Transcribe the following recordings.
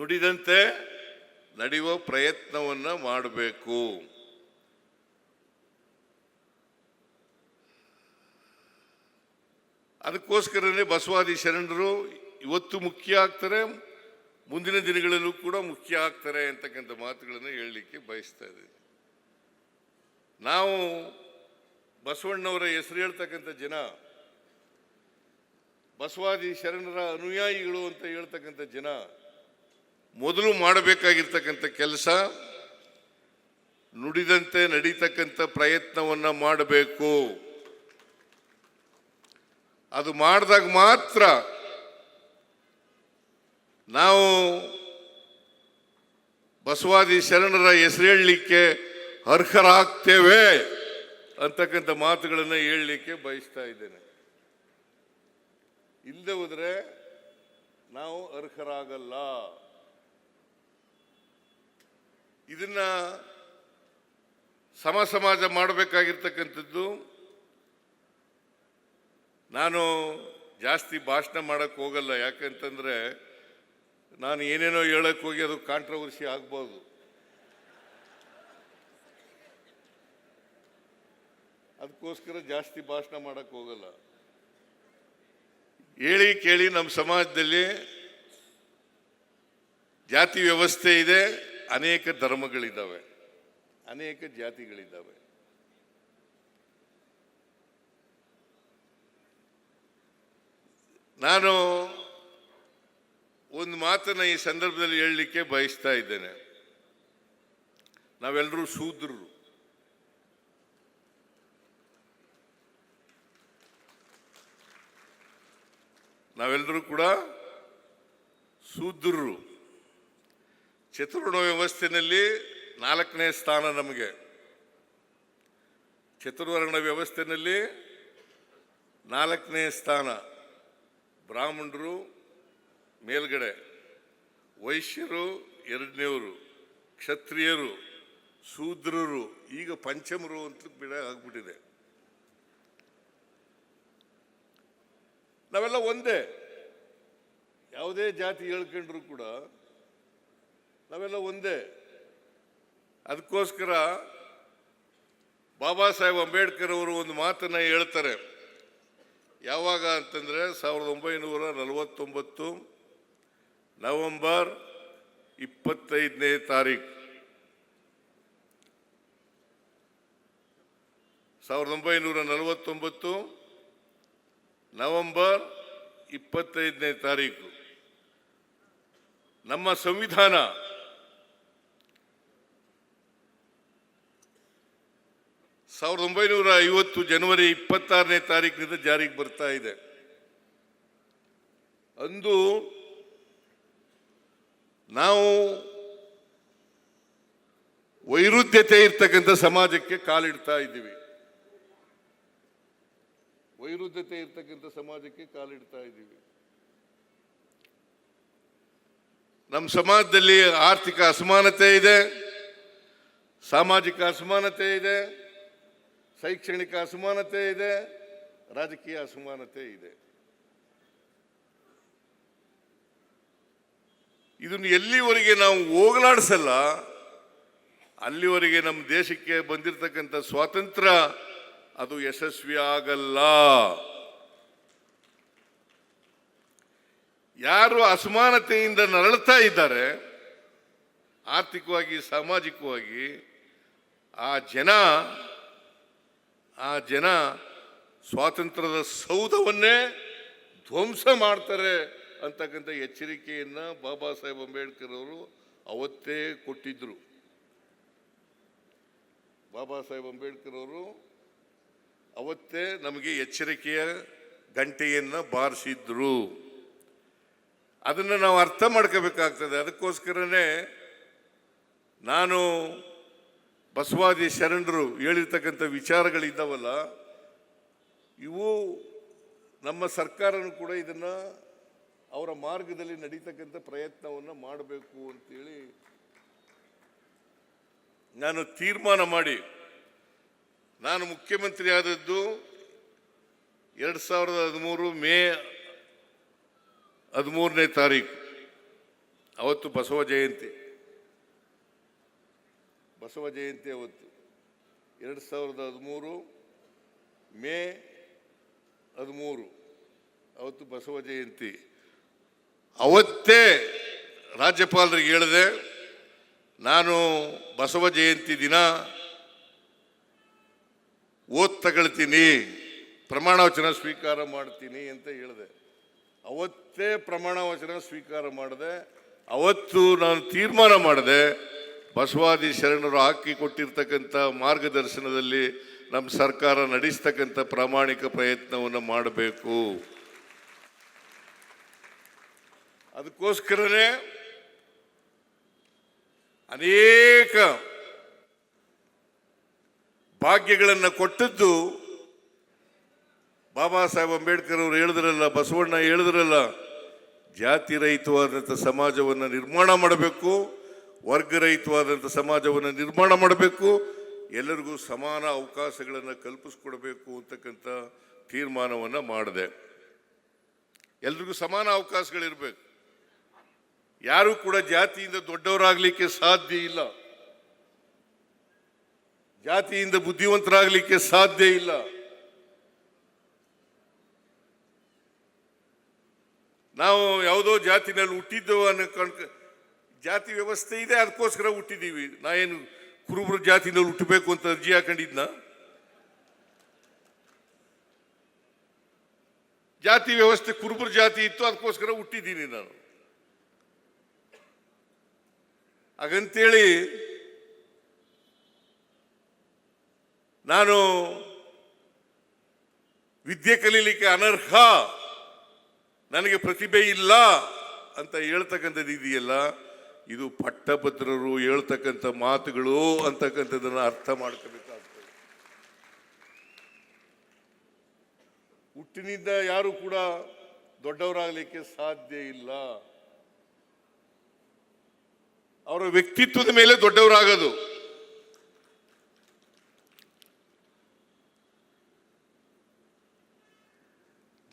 ನುಡಿದಂತೆ ನಡೆಯುವ ಪ್ರಯತ್ನವನ್ನು ಮಾಡಬೇಕು. ಅದಕ್ಕೋಸ್ಕರನೇ ಬಸವಾದಿ ಶರಣರು ಇವತ್ತು ಮುಖ್ಯ ಆಗ್ತಾರೆ, ಮುಂದಿನ ದಿನಗಳಲ್ಲೂ ಕೂಡ ಮುಖ್ಯ ಆಗ್ತಾರೆ ಅಂತಕ್ಕಂಥ ಮಾತುಗಳನ್ನು ಹೇಳಲಿಕ್ಕೆ ಬಯಸ್ತಾ ಇದ್ದೀನಿ. ನಾವು ಬಸವಣ್ಣವರ ಹೆಸರು ಹೇಳ್ತಕ್ಕಂಥ ಜನ, ಬಸವಾದಿ ಶರಣರ ಅನುಯಾಯಿಗಳು ಅಂತ ಹೇಳ್ತಕ್ಕಂಥ ಜನ ಮೊದಲು ಮಾಡಬೇಕಾಗಿರ್ತಕ್ಕಂಥ ಕೆಲಸ ನುಡಿದಂತೆ ನಡೀತಕ್ಕಂಥ ಪ್ರಯತ್ನವನ್ನ ಮಾಡಬೇಕು. ಅದು ಮಾಡಿದಾಗ ಮಾತ್ರ ನಾವು ಬಸವಾದಿ ಶರಣರ ಹೆಸರು ಹೇಳಲಿಕ್ಕೆ ಅರ್ಹರಾಗ್ತೇವೆ ಅಂತಕ್ಕಂಥ ಮಾತುಗಳನ್ನು ಹೇಳಲಿಕ್ಕೆ ಬಯಸ್ತಾ ಇದ್ದೇನೆ. ಇಲ್ಲದೆ ನಾವು ಅರ್ಹರಾಗಲ್ಲ. ಇದನ್ನ ಸಮ ಸಮಾಜ ಮಾಡಬೇಕಾಗಿರ್ತಕ್ಕಂಥದ್ದು. ನಾನು ಜಾಸ್ತಿ ಭಾಷಣ ಮಾಡೋಕ್ಕೆ ಹೋಗಲ್ಲ. ಯಾಕಂತಂದ್ರೆ ನಾನು ಏನೇನೋ ಹೇಳಕ್ಕೆ ಹೋಗಿ ಅದು ಕಾಂಟ್ರವರ್ಸಿ ಆಗ್ಬೋದು. ಅದಕ್ಕೋಸ್ಕರ ಜಾಸ್ತಿ ಭಾಷಣ ಮಾಡಕ್ ಹೋಗಲ್ಲ. ಹೇಳಿ ಕೇಳಿ ನಮ್ಮ ಸಮಾಜದಲ್ಲಿ ಜಾತಿ ವ್ಯವಸ್ಥೆ ಇದೆ. ಅನೇಕ ಧರ್ಮಗಳಿದ್ದಾವೆ, ಅನೇಕ ಜಾತಿಗಳಿದ್ದಾವೆ. ನಾನು ಒಂದು ಮಾತನ್ನು ಈ ಸಂದರ್ಭದಲ್ಲಿ ಹೇಳಲಿಕ್ಕೆ ಬಯಸ್ತಾ ಇದ್ದೇನೆ. ನಾವೆಲ್ಲರೂ ಶೂದ್ರರು. ನಾವೆಲ್ಲರೂ ಕೂಡ ಶೂದ್ರರು. ಚತುರ್ಣ ವ್ಯವಸ್ಥೆಯಲ್ಲಿ ನಾಲ್ಕನೇ ಸ್ಥಾನ ನಮಗೆ. ಚತುರ್ವರ್ಣ ವ್ಯವಸ್ಥೆಯಲ್ಲಿ ನಾಲ್ಕನೇ ಸ್ಥಾನ ಬ್ರಾಹ್ಮಣರು, ಮೇಲ್ಗಡೆ ವೈಶ್ಯರು, ಎರಡನೇವರು ಕ್ಷತ್ರಿಯರು, ಶೂದ್ರರು, ಈಗ ಪಂಚಮರು ಅಂತ ಬಿಡ ಆಗ್ಬಿಟ್ಟಿದೆ. ನಾವೆಲ್ಲ ಒಂದೇ. ಯಾವುದೇ ಜಾತಿ ಹೇಳ್ಕೊಂಡ್ರು ಕೂಡ ನಾವೆಲ್ಲ ಒಂದೇ. ಅದಕ್ಕೋಸ್ಕರ ಬಾಬಾ ಸಾಹೇಬ್ ಅಂಬೇಡ್ಕರ್ ಅವರು ಒಂದು ಮಾತನ್ನ ಹೇಳ್ತಾರೆ. ಯಾವಾಗ ಅಂತಂದ್ರೆ ಸಾವಿರದ ಒಂಬೈನೂರ ನಲವತ್ತೊಂಬತ್ತು ನವೆಂಬರ್ ಇಪ್ಪತ್ತೈದನೇ ತಾರೀಕು ಸಾವಿರದ ಒಂಬೈನೂರ ನಲವತ್ತೊಂಬತ್ತು ನವೆಂಬರ್ ಇಪ್ಪತ್ತೈದನೇ ತಾರೀಕು ನಮ್ಮ ಸಂವಿಧಾನ ಸಾವಿರದ ಒಂಬೈನೂರ ಐವತ್ತು ಜನವರಿ ಇಪ್ಪತ್ತಾರನೇ ತಾರೀಕಿನಿಂದ ಜಾರಿಗೆ ಬರ್ತಾ ಇದೆ. ಅಂದು ನಾವು ವೈರುಧ್ಯತೆ ಇರ್ತಕ್ಕಂಥ ಸಮಾಜಕ್ಕೆ ಕಾಲಿಡ್ತಾ ಇದ್ದೀವಿ. ವೈರುಧ್ಯತೆ ಇರ್ತಕ್ಕಂಥ ಸಮಾಜಕ್ಕೆ ಕಾಲಿಡ್ತಾ ಇದ್ದೀವಿ. ನಮ್ಮ ಸಮಾಜದಲ್ಲಿ ಆರ್ಥಿಕ ಅಸಮಾನತೆ ಇದೆ, ಸಾಮಾಜಿಕ ಅಸಮಾನತೆ ಇದೆ ಶೈಕ್ಷಣಿಕ ಅಸಮಾನತೆ ಇದೆ, ರಾಜಕೀಯ ಅಸಮಾನತೆ ಇದೆ. ಇದನ್ನು ಎಲ್ಲಿವರೆಗೆ ನಾವು ಹೋಗಲಾಡಿಸಲ್ಲ, ಅಲ್ಲಿವರೆಗೆ ನಮ್ಮ ದೇಶಕ್ಕೆ ಬಂದಿರತಕ್ಕಂಥ ಸ್ವಾತಂತ್ರ್ಯ ಅದು ಯಶಸ್ವಿ ಆಗಲ್ಲ. ಯಾರು ಅಸಮಾನತೆಯಿಂದ ನರಳ್ತಾ ಇದ್ದಾರೆ, ಆರ್ಥಿಕವಾಗಿ, ಸಾಮಾಜಿಕವಾಗಿ, ಆ ಜನ ಆ ಜನ ಸ್ವಾತಂತ್ರ್ಯದ ಸೌಧವನ್ನೇ ಧ್ವಂಸ ಮಾಡ್ತಾರೆ ಅಂತಕ್ಕಂಥ ಎಚ್ಚರಿಕೆಯನ್ನು ಬಾಬಾ ಸಾಹೇಬ್ ಅಂಬೇಡ್ಕರ್ ಅವರು ಅವತ್ತೇ ಕೊಟ್ಟಿದ್ದರು ಬಾಬಾ ಸಾಹೇಬ್ ಅಂಬೇಡ್ಕರ್ ಅವರು ಅವತ್ತೇ ನಮಗೆ ಎಚ್ಚರಿಕೆಯ ಗಂಟೆಯನ್ನು ಬಾರಿಸಿದ್ರು. ಅದನ್ನು ನಾವು ಅರ್ಥ ಮಾಡ್ಕೋಬೇಕಾಗ್ತದೆ. ಅದಕ್ಕೋಸ್ಕರನೇ ನಾನು ಬಸವಾದಿ ಶರಣರು ಹೇಳಿರ್ತಕ್ಕಂಥ ವಿಚಾರಗಳಿದ್ದಾವಲ್ಲ, ಇವು ನಮ್ಮ ಸರ್ಕಾರನೂ ಕೂಡ ಇದನ್ನ ಅವರ ಮಾರ್ಗದಲ್ಲಿ ನಡೀತಕ್ಕಂಥ ಪ್ರಯತ್ನವನ್ನು ಮಾಡಬೇಕು ಅಂತೇಳಿ ನಾನು ತೀರ್ಮಾನ ಮಾಡಿ. ನಾನು ಮುಖ್ಯಮಂತ್ರಿ ಆದದ್ದು ಎರಡು ಸಾವಿರದ ಹದಿಮೂರು ಮೇ ಹದಿಮೂರನೇ ತಾರೀಕು. ಅವತ್ತು ಬಸವ ಜಯಂತಿ. ಬಸವ ಜಯಂತಿ ಅವತ್ತು ಎರಡು ಸಾವಿರದ ಹದಿಮೂರು, ಮೇ ಹದಿಮೂರು. ಅವತ್ತು ಬಸವ ಜಯಂತಿ. ಅವತ್ತೇ ರಾಜ್ಯಪಾಲರಿಗೆ ಹೇಳಿದೆ, ನಾನು ಬಸವ ಜಯಂತಿ ದಿನ ಓದ್ ತಗೊಳ್ತೀನಿ ಪ್ರಮಾಣ ವಚನ ಸ್ವೀಕಾರ ಮಾಡ್ತೀನಿ ಅಂತ ಹೇಳಿದೆ. ಅವತ್ತೇ ಪ್ರಮಾಣ ವಚನ ಸ್ವೀಕಾರ ಮಾಡಿದೆ, ಅವತ್ತು ನಾನು ತೀರ್ಮಾನ ಮಾಡಿದೆ ಬಸವಾದಿ ಶರಣರು ಹಾಕಿ ಕೊಟ್ಟಿರ್ತಕ್ಕಂಥ ಮಾರ್ಗದರ್ಶನದಲ್ಲಿ ನಮ್ಮ ಸರ್ಕಾರ ನಡೆಸ್ತಕ್ಕಂಥ ಪ್ರಾಮಾಣಿಕ ಪ್ರಯತ್ನವನ್ನು ಮಾಡಬೇಕು. ಅದಕ್ಕೋಸ್ಕರನೇ ಅನೇಕ ಭಾಗ್ಯಗಳನ್ನು ಕೊಟ್ಟದ್ದು ಬಾಬಾ ಸಾಹೇಬ್ ಅಂಬೇಡ್ಕರ್ ಅವರು ಹೇಳಿದ್ರಲ್ಲ, ಬಸವಣ್ಣ ಹೇಳಿದ್ರಲ್ಲ, ಜಾತಿ ರಹಿತವಾದಂಥ ಸಮಾಜವನ್ನು ನಿರ್ಮಾಣ ಮಾಡಬೇಕು. ವರ್ಗರಹಿತವಾದಂಥ ಸಮಾಜವನ್ನು ನಿರ್ಮಾಣ ಮಾಡಬೇಕು, ಎಲ್ಲರಿಗೂ ಸಮಾನ ಅವಕಾಶಗಳನ್ನು ಕಲ್ಪಿಸ್ಕೊಡ್ಬೇಕು ಅಂತಕ್ಕಂಥ ತೀರ್ಮಾನವನ್ನು ಮಾಡಿದೆ. ಎಲ್ರಿಗೂ ಸಮಾನ ಅವಕಾಶಗಳಿರಬೇಕು. ಯಾರೂ ಕೂಡ ಜಾತಿಯಿಂದ ದೊಡ್ಡವರಾಗಲಿಕ್ಕೆ ಸಾಧ್ಯ ಇಲ್ಲ. ಜಾತಿಯಿಂದ ಬುದ್ಧಿವಂತರಾಗಲಿಕ್ಕೆ ಸಾಧ್ಯ ಇಲ್ಲ. ನಾವು ಯಾವುದೋ ಜಾತಿನಲ್ಲಿ ಹುಟ್ಟಿದ್ದೇವೆ ಅನ್ನೋ ಕಣ್ಕ ಜಾತಿ ವ್ಯವಸ್ಥೆ ಇದೆ, ಅದಕ್ಕೋಸ್ಕರ ಹುಟ್ಟಿದ್ದೀವಿ ನಾ ಏನು ಕುರುಬರ ಜಾತಿನಲ್ಲಿ ಹುಟ್ಟಬೇಕು ಅಂತ ಅರ್ಜಿ ಹಾಕೊಂಡಿದ್ನ? ಜಾತಿ ವ್ಯವಸ್ಥೆ ಕುರುಬರ ಜಾತಿ ಇತ್ತು, ಅದಕ್ಕೋಸ್ಕರ ಹುಟ್ಟಿದ್ದೀನಿ ನಾನು. ಹಾಗಂತೇಳಿ, ನಾನು ವಿದ್ಯೆ ಕಲೀಲಿಕ್ಕೆ ಅನರ್ಹ, ನನಗೆ ಪ್ರತಿಭೆ ಇಲ್ಲ ಅಂತ ಹೇಳ್ತಕ್ಕಂಥದ್ದು ಇದೆಯಲ್ಲ ಇದು ಪಟ್ಟಭದ್ರರು ಹೇಳ್ತಕ್ಕಂಥ ಮಾತುಗಳು ಅಂತಕ್ಕಂಥದ್ದನ್ನು ಅರ್ಥ ಮಾಡ್ಕೋಬೇಕಾಗ್ತದೆ. ಹುಟ್ಟಿನಿಂದ ಯಾರು ಕೂಡ ದೊಡ್ಡವರಾಗಲಿಕ್ಕೆ ಸಾಧ್ಯ ಇಲ್ಲ. ಅವರ ವ್ಯಕ್ತಿತ್ವದ ಮೇಲೆ ದೊಡ್ಡವರಾಗೋದು.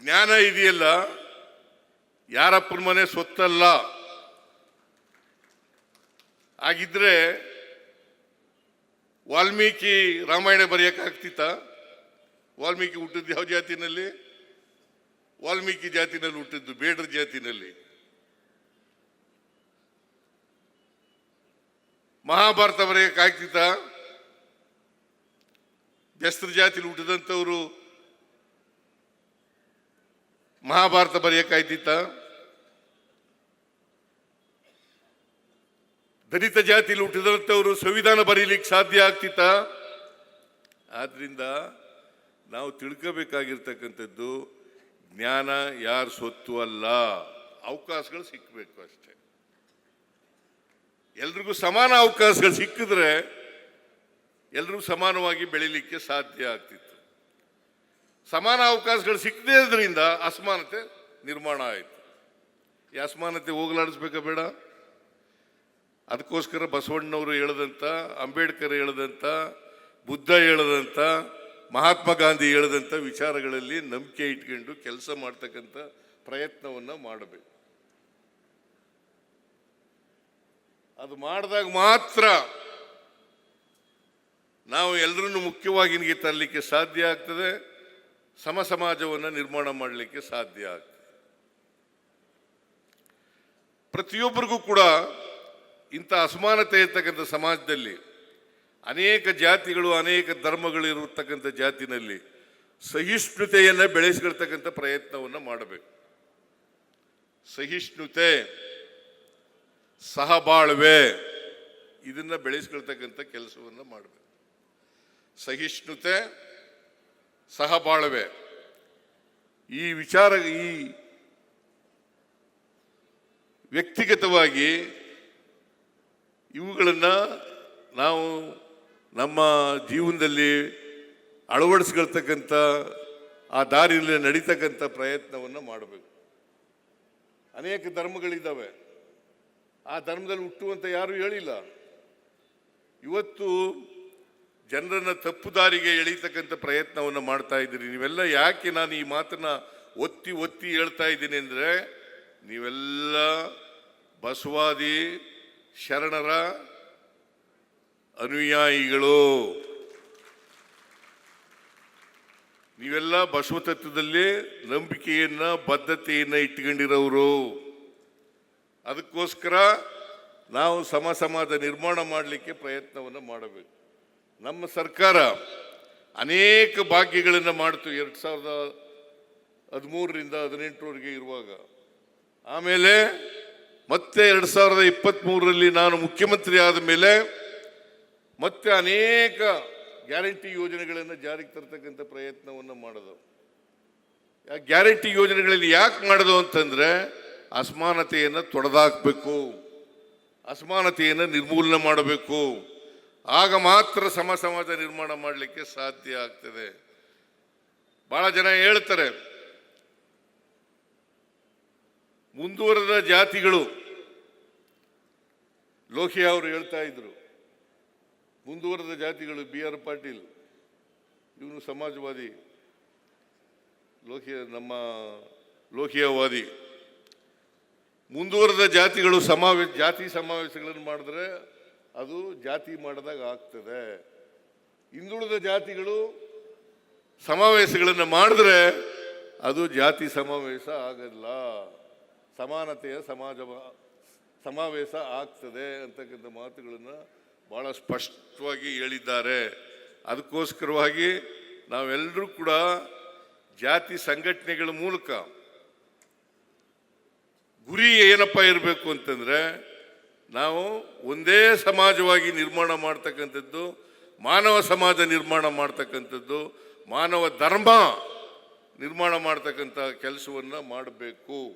ಜ್ಞಾನ ಇದೆಯಲ್ಲ, ಯಾರಪ್ಪನ ಮನೆ ಸೊತ್ತಲ್ಲ ಹಾಗಿದ್ರೆ ವಾಲ್ಮೀಕಿ ರಾಮಾಯಣ ಬರೆಯಕ್ಕಾಗ್ತಿತ್ತ ವಾಲ್ಮೀಕಿ ಹುಟ್ಟಿದ್ದು ಯಾವ ಜಾತಿನಲ್ಲಿ? ವಾಲ್ಮೀಕಿ ಜಾತಿನಲ್ಲಿ ಹುಟ್ಟಿದ್ದು ಬೇಡರ ಜಾತಿನಲ್ಲಿ. ಮಹಾಭಾರತ ಬರೆಯಕ್ಕಾಗ್ತಿತ್ತ ಬೆಸ್ತ್ರ ಜಾತಿಲಿ ಹುಟ್ಟಿದಂಥವರು ಮಹಾಭಾರತ ಬರೆಯಕ್ಕಾಯ್ತಿತ್ತ ದಲಿತ ಜಾತಿಯಲ್ಲಿ ಹುಟ್ಟಿದಂಥವರು ಸಂವಿಧಾನ ಬರೀಲಿಕ್ಕೆ ಸಾಧ್ಯ ಆಗ್ತಿತ್ತ? ಆದ್ರಿಂದ ನಾವು ತಿಳ್ಕೋಬೇಕಾಗಿರ್ತಕ್ಕಂಥದ್ದು ಜ್ಞಾನ ಯಾರ ಸೊತ್ತು ಅಲ್ಲ. ಅವಕಾಶಗಳು ಸಿಕ್ಕಬೇಕು ಅಷ್ಟೇ. ಎಲ್ರಿಗೂ ಸಮಾನ ಅವಕಾಶಗಳು ಸಿಕ್ಕಿದ್ರೆ ಎಲ್ರಿಗೂ ಸಮಾನವಾಗಿ ಬೆಳಿಲಿಕ್ಕೆ ಸಾಧ್ಯ ಆಗ್ತಿತ್ತು. ಸಮಾನ ಅವಕಾಶಗಳು ಸಿಕ್ಕದೇ ಇದ್ರಿಂದ ಅಸಮಾನತೆ ನಿರ್ಮಾಣ ಆಯಿತು. ಈ ಅಸಮಾನತೆ ಹೋಗಲಾಡಿಸ್ಬೇಕಾ ಬೇಡ? ಅದಕ್ಕೋಸ್ಕರ ಬಸವಣ್ಣವರು ಹೇಳದಂಥ ಅಂಬೇಡ್ಕರ್ ಹೇಳದಂಥ ಬುದ್ಧ ಹೇಳದಂಥ ಮಹಾತ್ಮ ಗಾಂಧಿ ಹೇಳಿದಂಥ ವಿಚಾರಗಳಲ್ಲಿ ನಂಬಿಕೆ ಇಟ್ಕೊಂಡು ಕೆಲಸ ಮಾಡ್ತಕ್ಕಂಥ ಪ್ರಯತ್ನವನ್ನು ಮಾಡಬೇಕು. ಅದು ಮಾಡಿದಾಗ ಮಾತ್ರ ನಾವು ಎಲ್ಲರನ್ನು ಮುಖ್ಯವಾಗಿ ನಿಮಗೆ ತರಲಿಕ್ಕೆ ಸಾಧ್ಯ ಆಗ್ತದೆ ಸಮ ಸಮಾಜವನ್ನು ನಿರ್ಮಾಣ ಮಾಡಲಿಕ್ಕೆ ಸಾಧ್ಯ ಆಗ್ತದೆ. ಪ್ರತಿಯೊಬ್ಬರಿಗೂ ಕೂಡ ಇಂಥ ಅಸಮಾನತೆ ಇರ್ತಕ್ಕಂಥ ಸಮಾಜದಲ್ಲಿ ಅನೇಕ ಜಾತಿಗಳು, ಅನೇಕ ಧರ್ಮಗಳು ಇರತಕ್ಕಂಥ ಜಾತಿನಲ್ಲಿ ಸಹಿಷ್ಣುತೆಯನ್ನು ಬೆಳೆಸ್ಕೊಳ್ತಕ್ಕಂಥ ಪ್ರಯತ್ನವನ್ನು ಮಾಡಬೇಕು. ಸಹಿಷ್ಣುತೆ, ಸಹಬಾಳ್ವೆ ಇದನ್ನ ಬೆಳೆಸ್ಕೊಳ್ತಕ್ಕಂಥ ಕೆಲಸವನ್ನು ಮಾಡಬೇಕು. ಸಹಿಷ್ಣುತೆ, ಸಹಬಾಳ್ವೆ ಈ ವಿಚಾರ ಈ ವ್ಯಕ್ತಿಗತವಾಗಿ ಇವುಗಳನ್ನು ನಾವು ನಮ್ಮ ಜೀವನದಲ್ಲಿ ಅಳವಡಿಸ್ಕೊಳ್ತಕ್ಕಂಥ, ಆ ದಾರಿಯಲ್ಲಿ ನಡೀತಕ್ಕಂಥ ಪ್ರಯತ್ನವನ್ನು ಮಾಡಬೇಕು. ಅನೇಕ ಧರ್ಮಗಳಿದ್ದಾವೆ ಆ ಧರ್ಮದಲ್ಲಿ ಹುಟ್ಟುವಂಥ ಯಾರೂ ಹೇಳಿಲ್ಲ. ಇವತ್ತು ಜನರನ್ನು ತಪ್ಪು ದಾರಿಗೆ ಎಳೀತಕ್ಕಂಥ ಪ್ರಯತ್ನವನ್ನು ಮಾಡ್ತಾ ಇದ್ದೀರಿ. ನೀವೆಲ್ಲ ಯಾಕೆ ನಾನು ಈ ಮಾತನ್ನ ಒತ್ತಿ ಒತ್ತಿ ಹೇಳ್ತಾ ಇದ್ದೀನಿ ಅಂದರೆ, ನೀವೆಲ್ಲ ಬಸವಾದಿ ಶರಣರ ಅನುಯಾಯಿಗಳು. ನೀವೆಲ್ಲ ಬಸವತತ್ವದಲ್ಲಿ ನಂಬಿಕೆಯನ್ನ, ಬದ್ಧತೆಯನ್ನ ಇಟ್ಕೊಂಡಿರೋರು ಅದಕ್ಕೋಸ್ಕರ ನಾವು ಸಮ ಸಮಾಜ ನಿರ್ಮಾಣ ಮಾಡಲಿಕ್ಕೆ ಪ್ರಯತ್ನವನ್ನು ಮಾಡಬೇಕು. ನಮ್ಮ ಸರ್ಕಾರ ಅನೇಕ ಭಾಗ್ಯಗಳನ್ನು ಮಾಡ್ತು ಎರಡು ಸಾವಿರದ ಹದಿಮೂರರಿಂದ ಹದಿನೆಂಟರವರೆಗೆ ಇರುವಾಗ. ಆಮೇಲೆ ಮತ್ತೆ ಎರಡು ಸಾವಿರದ ಇಪ್ಪತ್ತ್ಮೂರರಲ್ಲಿ ನಾನು ಮುಖ್ಯಮಂತ್ರಿ ಆದ ಮೇಲೆ ಮತ್ತೆ ಅನೇಕ ಗ್ಯಾರಂಟಿ ಯೋಜನೆಗಳನ್ನು ಜಾರಿಗೆ ತರ್ತಕ್ಕಂಥ ಪ್ರಯತ್ನವನ್ನು ಮಾಡೋದು ಗ್ಯಾರಂಟಿ ಯೋಜನೆಗಳಲ್ಲಿ ಯಾಕೆ ಮಾಡೋದು ಅಂತಂದರೆ ಅಸಮಾನತೆಯನ್ನು ತೊಡೆದಾಕಬೇಕು, ಅಸಮಾನತೆಯನ್ನು ನಿರ್ಮೂಲನೆ ಮಾಡಬೇಕು. ಆಗ ಮಾತ್ರ ಸಮ ಸಮಾಜ ನಿರ್ಮಾಣ ಮಾಡಲಿಕ್ಕೆ ಸಾಧ್ಯ ಆಗ್ತದೆ. ಭಾಳ ಜನ ಹೇಳ್ತಾರೆ ಮುಂದುವರೆದ ಜಾತಿಗಳು. ಲೋಹಿಯಾ ಅವರು ಹೇಳ್ತಾ ಇದ್ರು, ಮುಂದುವರೆದ ಜಾತಿಗಳು ಬಿ ಆರ್ ಪಾಟೀಲ್, ಇವನು ಸಮಾಜವಾದಿ ಲೋಹಿಯ ನಮ್ಮ ಲೋಹಿಯವಾದಿ ಮುಂದುವರೆದ ಜಾತಿಗಳು ಸಮಾವೇಶ ಜಾತಿ ಸಮಾವೇಶಗಳನ್ನು ಮಾಡಿದ್ರೆ ಅದು ಜಾತಿ ಮಾಡಿದಾಗ ಆಗ್ತದೆ. ಹಿಂದುಳಿದ ಜಾತಿಗಳು ಸಮಾವೇಶಗಳನ್ನು ಮಾಡಿದ್ರೆ ಅದು ಜಾತಿ ಸಮಾವೇಶ ಆಗಲ್ಲ. ಸಮಾನತೆಯ ಸಮಾಜ ಸಮಾವೇಶ ಆಗ್ತದೆ ಅಂತಕ್ಕಂಥ ಮಾತುಗಳನ್ನು ಭಾಳ ಸ್ಪಷ್ಟವಾಗಿ ಹೇಳಿದ್ದಾರೆ. ಅದಕ್ಕೋಸ್ಕರವಾಗಿ ನಾವೆಲ್ಲರೂ ಕೂಡ ಜಾತಿ ಸಂಘಟನೆಗಳ ಮೂಲಕ ಗುರಿ ಏನಪ್ಪ ಇರಬೇಕು ಅಂತಂದರೆ ನಾವು ಒಂದೇ ಸಮಾಜವಾಗಿ ನಿರ್ಮಾಣ ಮಾಡ್ತಕ್ಕಂಥದ್ದು, ಮಾನವ ಸಮಾಜ ನಿರ್ಮಾಣ ಮಾಡ್ತಕ್ಕಂಥದ್ದು, ಮಾನವ ಧರ್ಮ ನಿರ್ಮಾಣ ಮಾಡ್ತಕ್ಕಂಥ ಕೆಲಸವನ್ನು ಮಾಡಬೇಕು.